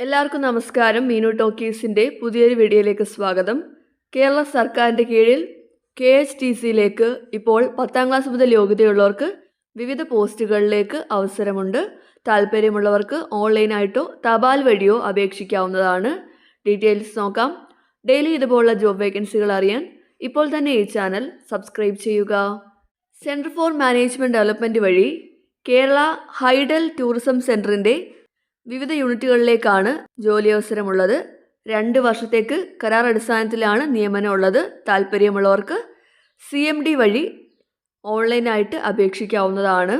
എല്ലാവർക്കും നമസ്കാരം. മീനു ടോക്കീസിന്റെ പുതിയൊരു വീഡിയോയിലേക്ക് സ്വാഗതം. കേരള സർക്കാരിന്റെ കീഴിൽ കെ എച്ച് ടി സിയിലേക്ക് ഇപ്പോൾ പത്താം ക്ലാസ് മുതൽ യോഗ്യതയുള്ളവർക്ക് വിവിധ പോസ്റ്റുകളിലേക്ക് അവസരമുണ്ട്. താല്പര്യമുള്ളവർക്ക് ഓൺലൈനായിട്ടോ തപാൽ വഴിയോ അപേക്ഷിക്കാവുന്നതാണ്. ഡീറ്റെയിൽസ് നോക്കാം. ഡെയിലി ഇതുപോലുള്ള ജോബ് വേക്കൻസികൾ അറിയാൻ ഇപ്പോൾ തന്നെ ഈ ചാനൽ സബ്സ്ക്രൈബ് ചെയ്യുക. സെന്റർ ഫോർ മാനേജ്മെന്റ് ഡെവലപ്മെന്റ് വഴി കേരള ഹൈഡൽ ടൂറിസം സെന്ററിന്റെ വിവിധ യൂണിറ്റുകളിലേക്കാണ് ജോലി അവസരമുള്ളത് രണ്ട് വർഷത്തേക്ക് കരാർ അടിസ്ഥാനത്തിലാണ് നിയമനം ഉള്ളത് താല്പര്യമുള്ളവർക്ക് സി എം ഡി വഴി ഓൺലൈനായിട്ട് അപേക്ഷിക്കാവുന്നതാണ്.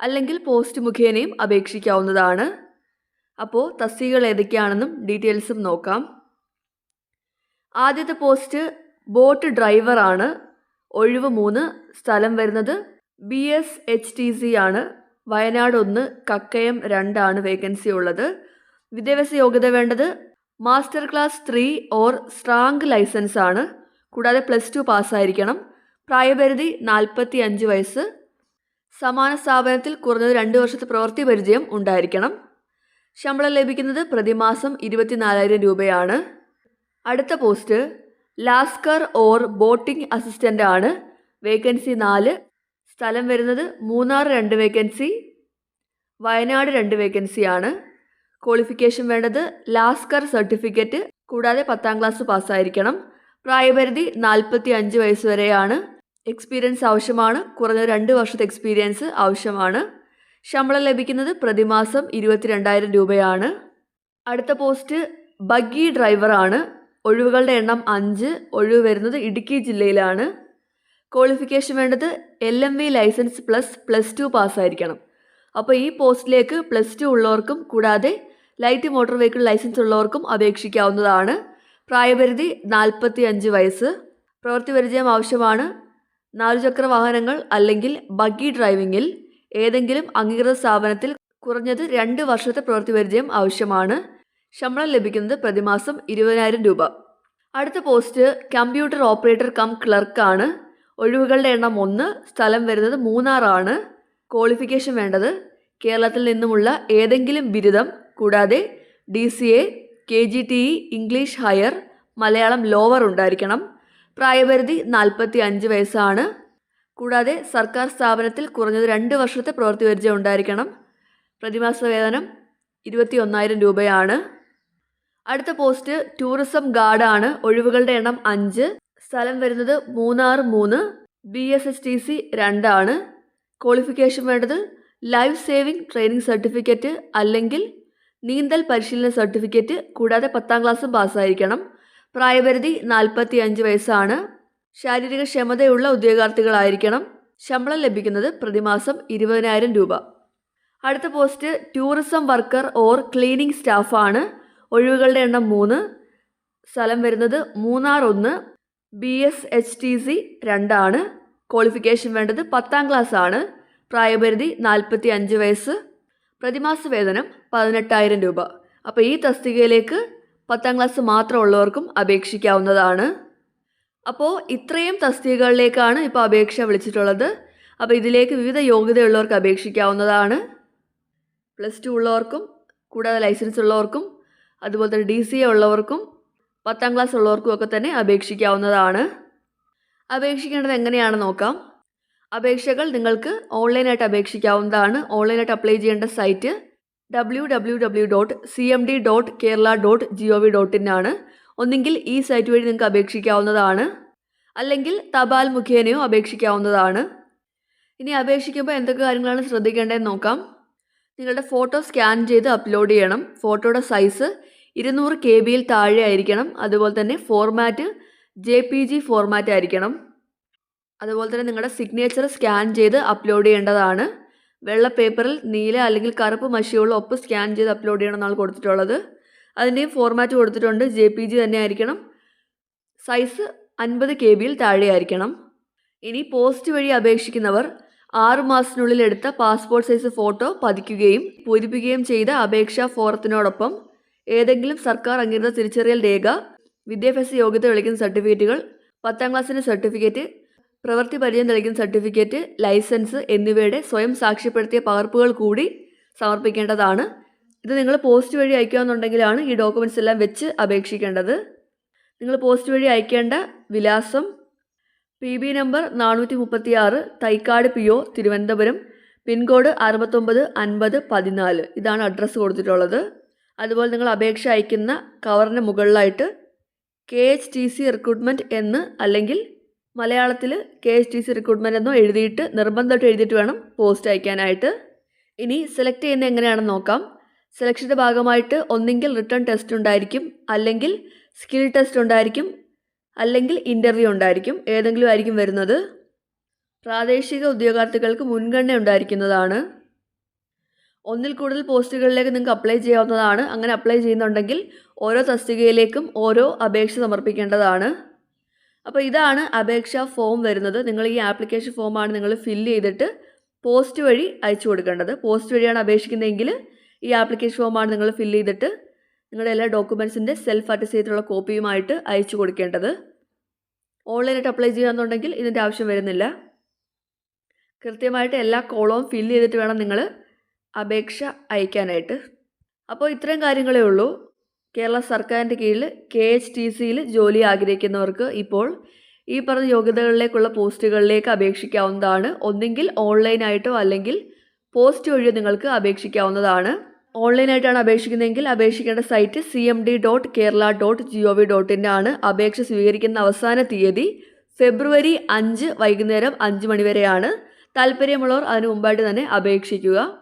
അല്ലെങ്കിൽ പോസ്റ്റ് മുഖേനയും അപേക്ഷിക്കാവുന്നതാണ്. അപ്പോൾ തസ്തികകൾ ഏതൊക്കെയാണെന്നും ഡീറ്റെയിൽസും നോക്കാം. ആദ്യത്തെ പോസ്റ്റ് ബോട്ട് ഡ്രൈവറാണ്. ഒഴിവ് മൂന്ന് സ്ഥലം വരുന്നത് B S H T C ആണ്. വയനാട് ഒന്ന് കക്കയം രണ്ടാണ് വേക്കൻസി ഉള്ളത്. വിദ്യാഭ്യാസ യോഗ്യത വേണ്ടത് master class three or strong licence ആണ്. കൂടാതെ പ്ലസ് ടു പാസ്സായിരിക്കണം പ്രായപരിധി നാൽപ്പത്തി അഞ്ച് വയസ്സ്. സമാന സ്ഥാപനത്തിൽ കുറഞ്ഞത് രണ്ട് വർഷത്തെ പ്രവൃത്തി പരിചയം ഉണ്ടായിരിക്കണം. ശമ്പളം ലഭിക്കുന്നത് പ്രതിമാസം ഇരുപത്തിനാലായിരം രൂപയാണ്. അടുത്ത post lascar or boating assistant ആണ്. വേക്കൻസി നാല് സ്ഥലം വരുന്നത് മൂന്നാർ രണ്ട് വേക്കൻസി വയനാട് രണ്ട് വേക്കൻസിയാണ് ക്വാളിഫിക്കേഷൻ വേണ്ടത് ലാസ്കർ സർട്ടിഫിക്കറ്റ് കൂടാതെ പത്താം ക്ലാസ് പാസ്സായിരിക്കണം പ്രായപരിധി നാൽപ്പത്തി അഞ്ച് വയസ്സ് വരെയാണ്. എക്സ്പീരിയൻസ് ആവശ്യമാണ്. കുറഞ്ഞ രണ്ട് വർഷത്തെ എക്സ്പീരിയൻസ് ആവശ്യമാണ്. ശമ്പളം ലഭിക്കുന്നത് പ്രതിമാസം ഇരുപത്തിരണ്ടായിരം രൂപയാണ്. അടുത്ത പോസ്റ്റ് ബഗ്ഗി ഡ്രൈവറാണ് ഒഴിവുകളുടെ എണ്ണം അഞ്ച് ഒഴിവ് വരുന്നത് ഇടുക്കി ജില്ലയിലാണ്. ക്വാളിഫിക്കേഷൻ വേണ്ടത് L M V licence plus plus two പാസ്സായിരിക്കണം അപ്പോൾ ഈ പോസ്റ്റിലേക്ക് പ്ലസ് ടു ഉള്ളവർക്കും കൂടാതെ ലൈറ്റ് മോട്ടോർ വെഹിക്കിൾ ലൈസൻസ് ഉള്ളവർക്കും അപേക്ഷിക്കാവുന്നതാണ്. പ്രായപരിധി നാൽപ്പത്തി അഞ്ച് വയസ്സ്. പ്രവൃത്തി പരിചയം ആവശ്യമാണ്. നാലുചക്ര വാഹനങ്ങൾ അല്ലെങ്കിൽ ബഗ്ഗി ഡ്രൈവിംഗിൽ ഏതെങ്കിലും അംഗീകൃത സ്ഥാപനത്തിൽ കുറഞ്ഞത് രണ്ട് വർഷത്തെ പ്രവൃത്തി പരിചയം ആവശ്യമാണ്. ശമ്പളം ലഭിക്കുന്നത് പ്രതിമാസം ഇരുപതിനായിരം രൂപ. അടുത്ത പോസ്റ്റ് കമ്പ്യൂട്ടർ ഓപ്പറേറ്റർ കം ക്ലർക്കാണ് ഒഴിവുകളുടെ എണ്ണം ഒന്ന് സ്ഥലം വരുന്നത് മൂന്നാറാണ്. ക്വാളിഫിക്കേഷൻ വേണ്ടത്. കേരളത്തിൽ നിന്നുമുള്ള ഏതെങ്കിലും ബിരുദം കൂടാതെ D C A K G T E English higher Malayalam lower ഉണ്ടായിരിക്കണം. പ്രായപരിധി നാൽപ്പത്തി അഞ്ച് വയസ്സാണ്. കൂടാതെ സർക്കാർ സ്ഥാപനത്തിൽ കുറഞ്ഞത് രണ്ട് വർഷത്തെ പ്രവൃത്തി പരിചയം ഉണ്ടായിരിക്കണം. പ്രതിമാസ വേതനം ഇരുപത്തി ഒന്നായിരം രൂപയാണ്. അടുത്ത പോസ്റ്റ് ടൂറിസം ഗാർഡാണ് ഒഴിവുകളുടെ എണ്ണം അഞ്ച് സ്ഥലം വരുന്നത് മൂന്നാർ മൂന്ന് B S S T C രണ്ടാണ്. ക്വാളിഫിക്കേഷൻ വേണ്ടത് ലൈഫ് സേവിംഗ് ട്രെയിനിങ് സർട്ടിഫിക്കറ്റ് അല്ലെങ്കിൽ നീന്തൽ പരിശീലന സർട്ടിഫിക്കറ്റ് കൂടാതെ പത്താം ക്ലാസ്സും പാസ്സായിരിക്കണം പ്രായപരിധി നാൽപ്പത്തി അഞ്ച് വയസ്സാണ്. ശാരീരിക ക്ഷമതയുള്ള ഉദ്യോഗാർത്ഥികളായിരിക്കണം. ശമ്പളം ലഭിക്കുന്നത് പ്രതിമാസം ഇരുപതിനായിരം രൂപ. അടുത്ത post tourism worker or cleaning സ്റ്റാഫാണ് ഒഴിവുകളുടെ എണ്ണം മൂന്ന്. സ്ഥലം വരുന്നത് മൂന്നാർ ഒന്ന് B S H T C രണ്ടാണ്. ക്വാളിഫിക്കേഷൻ വേണ്ടത് പത്താം ക്ലാസ് ആണ് പ്രായപരിധി നാൽപ്പത്തി അഞ്ച് വയസ്സ്. പ്രതിമാസ വേതനം പതിനെട്ടായിരം രൂപ. അപ്പോൾ ഈ തസ്തികയിലേക്ക് പത്താം ക്ലാസ് മാത്രം ഉള്ളവർക്കും അപേക്ഷിക്കാവുന്നതാണ്. അപ്പോൾ ഇത്രയും തസ്തികകളിലേക്കാണ് ഇപ്പോൾ അപേക്ഷ വിളിച്ചിട്ടുള്ളത്. അപ്പോൾ ഇതിലേക്ക് വിവിധ യോഗ്യതയുള്ളവർക്ക് അപേക്ഷിക്കാവുന്നതാണ്. പ്ലസ് ടു ഉള്ളവർക്കും കൂടാതെ ലൈസൻസ് ഉള്ളവർക്കും അതുപോലെ തന്നെ ഡി സി എ ഉള്ളവർക്കും പത്താം ക്ലാസ് ഉള്ളവർക്കും ഒക്കെ തന്നെ അപേക്ഷിക്കാവുന്നതാണ്. അപേക്ഷിക്കേണ്ടത് എങ്ങനെയാണെന്ന് നോക്കാം. അപേക്ഷകൾ നിങ്ങൾക്ക് ഓൺലൈനായിട്ട് അപേക്ഷിക്കാവുന്നതാണ്. ഓൺലൈനായിട്ട് അപ്ലൈ ചെയ്യേണ്ട site W W W dot C M D dot Kerala dot G O V dot in ആണ്. ഒന്നെങ്കിൽ ഈ സൈറ്റ് വഴി നിങ്ങൾക്ക് അപേക്ഷിക്കാവുന്നതാണ്. അല്ലെങ്കിൽ തപാൽ മുഖേനയോ അപേക്ഷിക്കാവുന്നതാണ്. ഇനി അപേക്ഷിക്കുമ്പോൾ എന്തൊക്കെ കാര്യങ്ങളാണ് ശ്രദ്ധിക്കേണ്ടതെന്ന് നോക്കാം. നിങ്ങളുടെ ഫോട്ടോ സ്കാൻ ചെയ്ത് അപ്ലോഡ് ചെയ്യണം. ഫോട്ടോയുടെ സൈസ് ഇരുന്നൂറ് കെ ബിയിൽ താഴെ ആയിരിക്കണം. അതുപോലെ തന്നെ format J P G format ആയിരിക്കണം. അതുപോലെ തന്നെ നിങ്ങളുടെ സിഗ്നേച്ചർ സ്കാൻ ചെയ്ത് അപ്ലോഡ് ചെയ്യേണ്ടതാണ്. വെള്ള പേപ്പറിൽ നീല അല്ലെങ്കിൽ കറുപ്പ് മഷിയുള്ള ഒപ്പ് സ്കാൻ ചെയ്ത് അപ്ലോഡ് ചെയ്യണമെന്നാണ് കൊടുത്തിട്ടുള്ളത്. അതിന്റെയും ഫോർമാറ്റ് കൊടുത്തിട്ടുണ്ട്. ജെ പി ജി തന്നെ ആയിരിക്കണം. സൈസ് അൻപത് കെ ബിയിൽ താഴെ ആയിരിക്കണം. ഇനി പോസ്റ്റ് വഴി അപേക്ഷിക്കുന്നവർ ആറുമാസത്തിനുള്ളിൽ എടുത്ത പാസ്പോർട്ട് സൈസ് ഫോട്ടോ പതിക്കുകയും പൂരിപ്പിക്കുകയും ചെയ്ത അപേക്ഷാ ഫോറത്തിനോടൊപ്പം ഏതെങ്കിലും സർക്കാർ അംഗീകൃത തിരിച്ചറിയൽ രേഖ വിദ്യാഭ്യാസ യോഗ്യത തെളിയിക്കുന്ന സർട്ടിഫിക്കറ്റുകൾ പത്താം ക്ലാസ്സിന്റെ സർട്ടിഫിക്കറ്റ് പ്രവൃത്തി പരിചയം തെളിയിക്കുന്ന സർട്ടിഫിക്കറ്റ് ലൈസൻസ് എന്നിവയുടെ സ്വയം സാക്ഷ്യപ്പെടുത്തിയ പകർപ്പുകൾ കൂടി സമർപ്പിക്കേണ്ടതാണ്. ഇത് നിങ്ങൾ പോസ്റ്റ് വഴി അയക്കുകയെന്നുണ്ടെങ്കിലാണ് ഈ ഡോക്യുമെന്റ്സ് എല്ലാം വെച്ച് അപേക്ഷിക്കേണ്ടത്. നിങ്ങൾ പോസ്റ്റ് വഴി അയക്കേണ്ട വിലാസം പി ബി നമ്പർ നാനൂറ്റി മുപ്പത്തി ആറ് Thycaud P O Thiruvananthapuram pin code അറുപത്തൊമ്പത് അൻപത് പതിനാല്. ഇതാണ് അഡ്രസ്സ് കൊടുത്തിട്ടുള്ളത്. അതുപോലെ നിങ്ങൾ അപേക്ഷ അയക്കുന്ന കവറിന് മുകളിലായിട്ട് K H T C recruitment എന്ന് അല്ലെങ്കിൽ മലയാളത്തിൽ K H T C recruitment എന്നോ എഴുതിയിട്ട് നിർബന്ധമായിട്ട് എഴുതിയിട്ട് വേണം പോസ്റ്റ് അയക്കാനായിട്ട്. ഇനി സെലക്ട് ചെയ്യുന്ന എങ്ങനെയാണെന്ന് നോക്കാം. സെലക്ഷന്റെ ഭാഗമായിട്ട് ഒന്നെങ്കിൽ റിട്ടേൺ ടെസ്റ്റ് ഉണ്ടായിരിക്കും അല്ലെങ്കിൽ സ്കിൽ ടെസ്റ്റ് ഉണ്ടായിരിക്കും അല്ലെങ്കിൽ ഇന്റർവ്യൂ ഉണ്ടായിരിക്കും ഏതെങ്കിലും ആയിരിക്കും വരുന്നത്. പ്രാദേശിക ഉദ്യോഗാർത്ഥികൾക്ക് മുൻഗണന ഉണ്ടായിരിക്കുന്നതാണ്. ഒന്നിൽ കൂടുതൽ പോസ്റ്റുകളിലേക്ക് നിങ്ങൾക്ക് അപ്ലൈ ചെയ്യാവുന്നതാണ്. അങ്ങനെ അപ്ലൈ ചെയ്യുന്നുണ്ടെങ്കിൽ ഓരോ തസ്തികയിലേക്കും ഓരോ അപേക്ഷ സമർപ്പിക്കേണ്ടതാണ്. അപ്പോൾ ഇതാണ് അപേക്ഷാ ഫോം വരുന്നത്. നിങ്ങൾ ഈ ആപ്ലിക്കേഷൻ ഫോമാണ് നിങ്ങൾ ഫില്ല് ചെയ്തിട്ട് പോസ്റ്റ് വഴി അയച്ചു കൊടുക്കേണ്ടത്. പോസ്റ്റ് വഴിയാണ് അപേക്ഷിക്കുന്നതെങ്കിൽ ഈ ആപ്ലിക്കേഷൻ ഫോമാണ് നിങ്ങൾ ഫില്ല് ചെയ്തിട്ട് നിങ്ങളുടെ എല്ലാ ഡോക്യുമെൻസിന്റെ സെൽഫ് അറ്റസ്റ്റ് ചെയ്തിട്ടുള്ള കോപ്പിയുമായിട്ട് അയച്ചു കൊടുക്കേണ്ടത്. ഓൺലൈനായിട്ട് അപ്ലൈ ചെയ്യാന്നുണ്ടെങ്കിൽ ഇതിന്റെ ആവശ്യം വരുന്നില്ല. കൃത്യമായിട്ട് എല്ലാ കോളവും ഫില്ല് ചെയ്തിട്ട് വേണം നിങ്ങൾ അപേക്ഷ അയക്കാനായിട്ട്. അപ്പോൾ ഇത്രയും കാര്യങ്ങളേ ഉള്ളൂ. കേരള സർക്കാരിന്റെ കീഴിൽ കെ എച്ച് ടി സിയിൽ ജോലി ആഗ്രഹിക്കുന്നവർക്ക് ഇപ്പോൾ ഈ പറഞ്ഞ യോഗ്യതകളിലേക്കുള്ള പോസ്റ്റുകളിലേക്ക് അപേക്ഷിക്കാവുന്നതാണ്. ഒന്നെങ്കിൽ ഓൺലൈനായിട്ടോ അല്ലെങ്കിൽ പോസ്റ്റ് വഴിയോ നിങ്ങൾക്ക് അപേക്ഷിക്കാവുന്നതാണ്. ഓൺലൈനായിട്ടാണ് അപേക്ഷിക്കുന്നതെങ്കിൽ അപേക്ഷിക്കേണ്ട site C M D dot Kerala dot G O V dot in ആണ്. അപേക്ഷ സ്വീകരിക്കുന്ന അവസാന തീയതി ഫെബ്രുവരി അഞ്ച് വൈകുന്നേരം അഞ്ച് മണിവരെയാണ് താല്പര്യമുള്ളവർ അതിനു മുമ്പായിട്ട് തന്നെ അപേക്ഷിക്കുക.